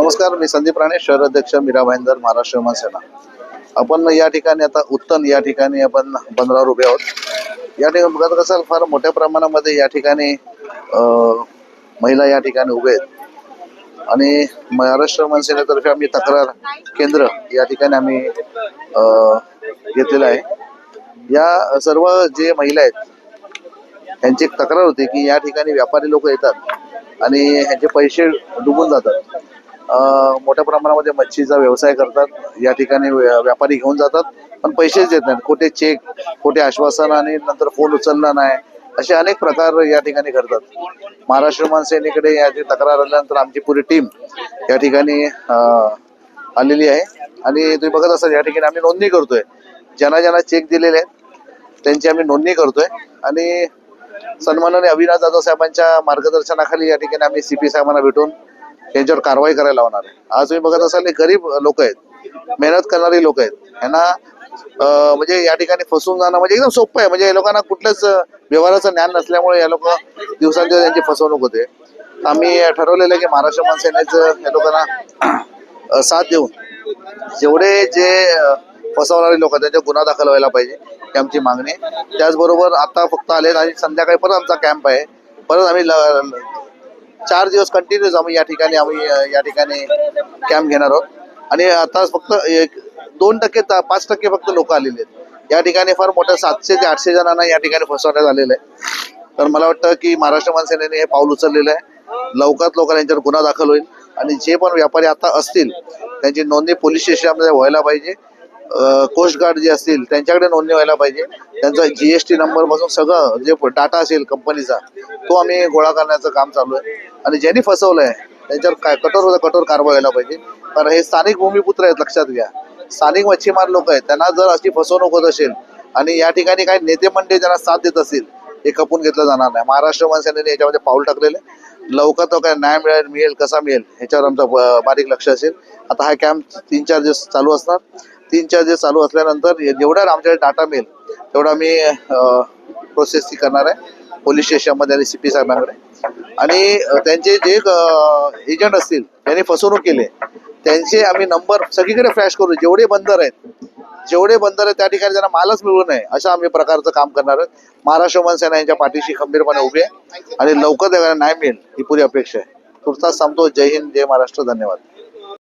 नमस्कार मी संदीप राणे शहर अध्यक्ष मीरा भाईंदर महाराष्ट्र विमान सेना. आपण या ठिकाणी आता उत्तन या ठिकाणी आपण बंदरावर उभे आहोत. या ठिकाणी बघत असाल फार मोठ्या प्रमाणामध्ये या ठिकाणी अं, महिला या ठिकाणी उभे आहेत. आणि महाराष्ट्र विमान सेनेतर्फे आम्ही तक्रार केंद्र या ठिकाणी आम्ही अं, घेतलेलं आहे. या सर्व जे महिला आहेत यांची एक तक्रार होती की या ठिकाणी व्यापारी लोक येतात आणि ह्यांचे पैसे डुबून जातात. मोठ्या प्रमाणामध्ये मच्छीचा व्यवसाय करतात. या ठिकाणी व्यापारी घेऊन जातात. पण पैसेच देत नाहीत. कुठे चेक कुठे आश्वासन आणि नंतर फोन उचलला नाही. असे अनेक प्रकार या ठिकाणी घडतात. महाराष्ट्र मानसेनेकडे याची तक्रार आल्यानंतर आमची पुरी टीम या ठिकाणी आलेली आहे. आणि तुम्ही बघत असाल या ठिकाणी आम्ही नोंदणी करतोय. ज्यांना ज्यांना चेक दिलेले आहेत त्यांची आम्ही नोंदणी करतोय. आणि सन्मानाने अविनाश जाधव साहेबांच्या मार्गदर्शनाखाली या ठिकाणी आम्ही सी पी साहेबांना भेटून त्यांच्यावर कारवाई करायला लावणार आहे. आज तुम्ही बघत असाल हे गरीब लोक आहेत. मेहनत करणारी लोक आहेत. यांना म्हणजे या ठिकाणी फसून जाणं म्हणजे एकदम सोपं आहे. म्हणजे या लोकांना कुठल्याच व्यवहाराचं ज्ञान नसल्यामुळे या लोक दिवसांदिवस यांची फसवणूक होते. आम्ही ठरवलेलं आहे की महाराष्ट्र मनसेनेचं या लोकांना साथ देऊन जेवढे जे फसवणारे लोक आहेत गुन्हा दाखल व्हायला पाहिजे ही आमची मागणी त्याचबरोबर आता फक्त आले आणि संध्याकाळी परत आमचा कॅम्प आहे. परत आम्ही चार दिवस कंटिन्यूस आम्ही या ठिकाणी आम्ही या ठिकाणी कॅम्प घेणार आहोत. आणि आता फक्त एक दोन टक्के पाच टक्के फक्त लोक आलेले आहेत. या ठिकाणी फार मोठ्या सातशे ते आठशे जणांना या ठिकाणी फसवण्यात आलेलं आहे. तर मला वाटतं की महाराष्ट्र मनसेनेने हे पाऊल उचललेलं आहे. लवकरात लवकर यांच्यावर गुन्हा दाखल होईल. आणि जे पण व्यापारी आता असतील त्यांची नोंदणी पोलीस स्टेशनमध्ये व्हायला पाहिजे. कोस्ट गार्ड जे असतील त्यांच्याकडे नोंदणी व्हायला पाहिजे. त्यांचा जीएसटी नंबरपासून सगळं जे डाटा असेल कंपनीचा तो आम्ही गोळा करण्याचं काम चालू आहे. आणि ज्यांनी फसवलंय त्यांच्यावर काय कठोर कठोर कारवाई व्हायला पाहिजे. कारण हे स्थानिक भूमिपुत्र आहेत लक्षात घ्या. स्थानिक मच्छीमार लोक आहेत त्यांना जर अशी फसवणूक होत असेल आणि या ठिकाणी काही नेते मंडळी ज्यांना साथ देत असतील हे खपून घेतलं जाणार नाही. महाराष्ट्र मनसेनेने याच्यामध्ये पाऊल टाकलेलं आहे. लवकर तो काय न्याय मिळेल मिळेल कसा मिळेल ह्याच्यावर आमचं बारीक लक्ष असेल. आता हा कॅम्प तीन चार दिवस चालू असणार. तीन चार दिवस चालू असल्यानंतर जेवढा आमच्याकडे डाटा मिळेल तेवढा मी प्रोसेस ती करणार आहे. पोलीस स्टेशनमध्ये आणि सी पी साहेबांकडे. आणि त्यांचे जे एजंट असतील त्यांनी फसवणूक केली त्यांचे आम्ही नंबर सगळीकडे फ्लॅश करू. जेवढे बंदर आहेत जेवढे बंदर आहेत त्या ठिकाणी त्यांना मालच मिळू नये अशा आम्ही प्रकारचं काम करणार आहोत. महाराष्ट्र मनसेना यांच्या पाठीशी खंबीरपणे उभे आहे. आणि लवकर त्यांना न्याय मिळेल ही पुरी अपेक्षा आहे. तुर्तास सांगतो जय हिंद जय महाराष्ट्र. धन्यवाद.